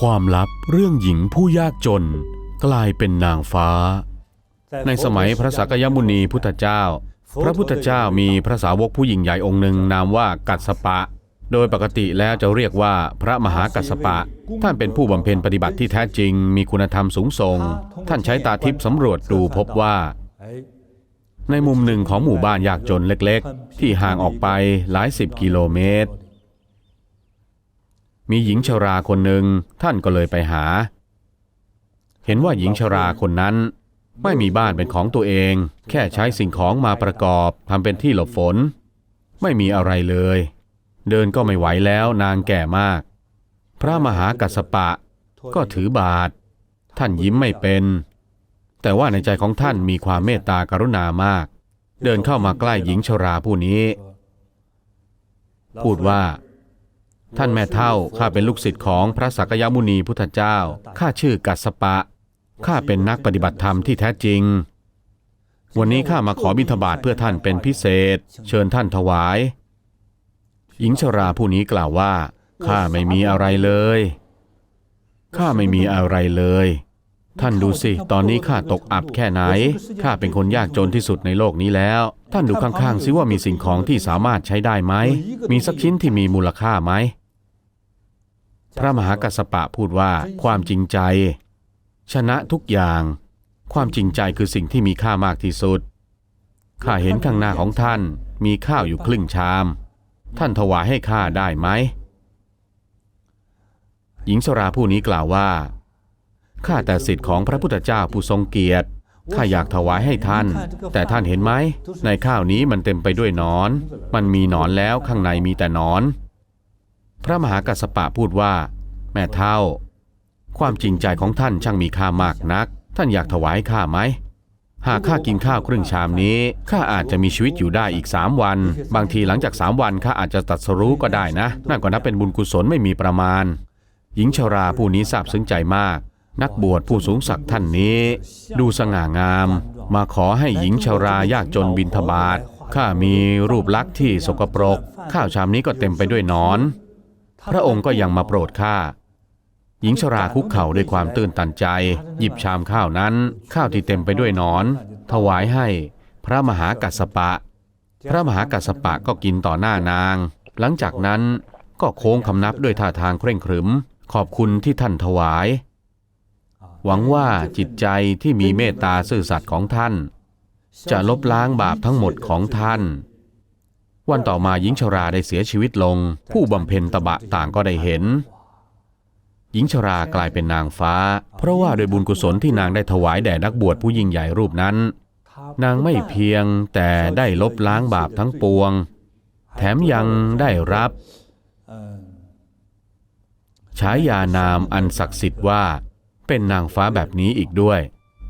ความลับเรื่องหญิงผู้ยากจน กลายเป็นนางฟ้า ในสมัยพระสักยมุนีพุทธเจ้า พระพุทธเจ้ามีพระสาวกผู้ยิ่งใหญ่องค์หนึ่งนามว่ากัสปะ โดยปกติแล้วจะเรียกว่าพระมหากัสปะ ท่านเป็นผู้บำเพ็ญปฏิบัติที่แท้จริง มีคุณธรรมสูงส่ง ท่านใช้ตาทิพย์สำรวจดูพบว่าในมุมหนึ่งของหมู่บ้านยากจนเล็ก ๆ ที่ห่างออกไปหลายสิบกิโลเมตร มีหญิงชราคนหนึ่งท่านก็เลยไปหา เห็นว่าหญิงชราคนนั้นไม่มีบ้านเป็นของตัวเอง แค่ใช้สิ่งของมาประกอบทำเป็นที่หลบฝน ไม่มีอะไรเลย เดินก็ไม่ไหวแล้วนางแก่มาก พระมหากัสสปะก็ถือบาท ท่านยิ้มไม่เป็น แต่ว่าในใจของท่านมีความเมตตากรุณามาก เดินเข้ามาใกล้หญิงชราผู้นี้ พูดว่า ท่านแม่เท่า ข้าเป็นลูกศิษย์ของพระสักยมุนีพุทธเจ้า ข้าชื่อกัสสปะ ข้าเป็นนักปฏิบัติธรรมที่แท้จริง วันนี้ข้ามาขอบิณฑบาตเพื่อท่านเป็นพิเศษ เชิญท่านถวาย หญิงชราผู้นี้กล่าวว่า ข้าไม่มีอะไรเลย ข้าไม่มีอะไรเลย ท่านดูสิ ตอนนี้ข้าตกอับแค่ไหน ข้าเป็นคนยากจนที่สุดในโลกนี้แล้ว ท่านดูข้างๆซิว่ามีสิ่งของที่สามารถใช้ได้ไหม มีสักชิ้นที่มีมูลค่าไหม พระมหากัสปะพูดว่าความจริงใจ ชนะทุกอย่าง ความจริงใจคือสิ่งที่มีค่ามากที่สุดข้าเห็นข้างหน้าของท่านมีข้าวอยู่ครึ่งชาม ท่านถวายให้ข้าได้ไหมหญิงชราผู้นี้กล่าวว่าข้าแต่สิทธิ์ของพระพุทธเจ้าผู้ทรงเกียรติข้าอยากถวายให้ท่าน แต่ท่านเห็นไหม ในข้าวนี้มันเต็มไปด้วยนอน มันมีหนอนแล้วข้างในมีแต่นอน พระมหากัสปะพูดว่า แม่เท่า ความจริงใจของท่านช่างมีค่ามากนัก ท่านอยากถวายข้าไหม หากข้ากินข้าวครึ่งชามนี้ข้าอาจจะมีชีวิตอยู่ได้อีกสามวัน บางทีหลังจากสามวันข้าอาจจะตัดสรู้ก็ได้นะ นั่นก็นับเป็นบุญกุศลไม่มีประมาณ หญิงชาราผู้นี้ซาบซึ้งใจมาก นักบวชผู้สูงศักดิ์ท่านนี้ ดูสง่างาม มาขอให้หญิงชารายากจนบินทบาทข้ามีรูปลักษณ์ที่สกปรก ข้าวชามนี้ก็เต็มไปด้วยนอน พระองค์ก็ยังมาโปรดข้าหญิงชราคุกเข่าด้วยความตื่นตันใจ หยิบชามข้าวนั้น ข้าวที่เต็มไปด้วยนอน ถวายให้พระมหากัสปะ พระมหากัสสปะก็กินต่อหน้านาง หลังจากนั้นก็โค้งคำนับด้วยท่าทางเคร่งครึม ขอบคุณที่ท่านถวาย หวังว่าจิตใจที่มีเมตตาซื่อสัตย์ของท่าน จะลบล้างบาปทั้งหมดของท่าน วันต่อมาหญิงชราได้เสียชีวิตลง ผู้บำเพ็ญตบะต่างก็ได้เห็น หญิงชรากลายเป็นนางฟ้า เพราะว่าโดยบุญกุศลที่นางได้ถวายแด่นักบวชผู้ยิ่งใหญ่รูปนั้น นางไม่เพียงแต่ได้ลบล้างบาปทั้งปวง แถมยังได้รับฉายานามอันศักดิ์สิทธิ์ว่าเป็นนางฟ้าแบบนี้อีกด้วย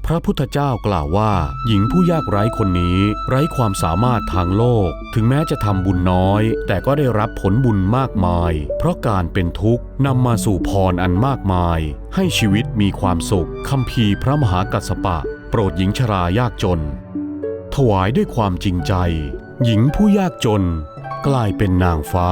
พระพุทธเจ้ากล่าวว่า หญิงผู้ยากไร้คนนี้ ไร้ความสามารถทางโลก ถึงแม้จะทำบุญน้อย แต่ก็ได้รับผลบุญมากมาย เพราะการเป็นทุกข์นำมาสู่พรอันมากมาย ให้ชีวิตมีความสุขคำพีพระมหากัสปะ โปรดหญิงชรายากจน ถวายด้วยความจริงใจ หญิงผู้ยากจน กลายเป็นนางฟ้า